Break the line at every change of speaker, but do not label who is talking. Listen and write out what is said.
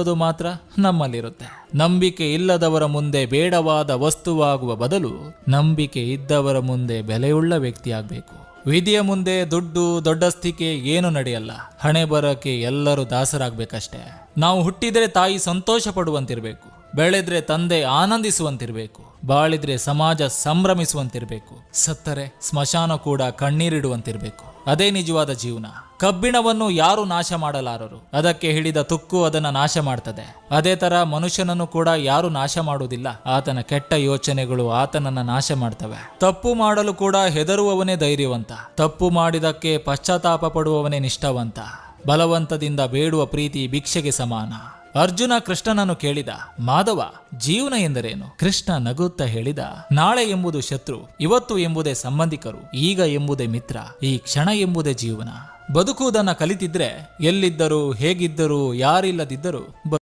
ಅದು ಮಾತ್ರ ನಮ್ಮಲ್ಲಿರುತ್ತೆ. ನಂಬಿಕೆ ಇಲ್ಲದವರ ಮುಂದೆ ಬೇಡವಾದ ವಸ್ತುವಾಗುವ ಬದಲು ನಂಬಿಕೆ ಇದ್ದವರ ಮುಂದೆ ಬೆಲೆಯುಳ್ಳ ವ್ಯಕ್ತಿಯಾಗಬೇಕು. ವಿಧಿಯ ಮುಂದೆ ದುಡ್ಡು ದೊಡ್ಡಸ್ತಿಕೆ ಏನು ನಡೆಯಲ್ಲ. ಹಣೆ ಬರಕ್ಕೆ ಎಲ್ಲರೂ ದಾಸರಾಗ್ಬೇಕಷ್ಟೇ. ನಾವು ಹುಟ್ಟಿದ್ರೆ ತಾಯಿ ಸಂತೋಷ ಪಡುವಂತಿರಬೇಕು ಬೆಳೆದ್ರೆ ತಂದೆ ಆನಂದಿಸುವಂತಿರಬೇಕು. ಬಾಳಿದ್ರೆ ಸಮಾಜ ಸಂಭ್ರಮಿಸುವಂತಿರಬೇಕು. ಸತ್ತರೆ ಸ್ಮಶಾನ ಕೂಡ ಕಣ್ಣೀರಿಡುವಂತಿರಬೇಕು. ಅದೇ ನಿಜವಾದ ಜೀವನ. ಕಬ್ಬಿಣವನ್ನು ಯಾರು ನಾಶ ಮಾಡಲಾರರು? ಅದಕ್ಕೆ ಹಿಡಿದ ತುಕ್ಕು ಅದನ್ನ ನಾಶ ಮಾಡ್ತದೆ. ಅದೇ ತರ ಮನುಷ್ಯನನ್ನು ಕೂಡ ಯಾರು ನಾಶ ಮಾಡುವುದಿಲ್ಲ. ಆತನ ಕೆಟ್ಟ ಯೋಚನೆಗಳು ಆತನನ್ನ ನಾಶ ಮಾಡ್ತವೆ. ತಪ್ಪು ಮಾಡಲು ಕೂಡ ಹೆದರುವವನೇ ಧೈರ್ಯವಂತ. ತಪ್ಪು ಮಾಡಿದಕ್ಕೆ ಪಶ್ಚಾತ್ತಾಪ ಪಡುವವನೇ ನಿಷ್ಠಾವಂತ. ಬಲವಂತದಿಂದ ಬೇಡುವ ಪ್ರೀತಿ ಭಿಕ್ಷೆಗೆ ಸಮಾನ. ಅರ್ಜುನ ಕೃಷ್ಣನನ್ನು ಕೇಳಿದ, ಮಾಧವ, ಜೀವನ ಎಂದರೇನು? ಕೃಷ್ಣ ನಗುತ್ತಾ ಹೇಳಿದ, ನಾಳೆ ಎಂಬುದು ಶತ್ರು, ಇವತ್ತು ಎಂಬುದೇ ಸಂಬಂಧಿಕರು, ಈಗ ಎಂಬುದೇ ಮಿತ್ರ, ಈ ಕ್ಷಣ ಎಂಬುದೇ ಜೀವನ. ಬದುಕುವುದನ್ನ ಕಲಿತಿದ್ರೆ ಎಲ್ಲಿದ್ದರೂ ಹೇಗಿದ್ದರೂ ಯಾರಿಲ್ಲದಿದ್ದರೂ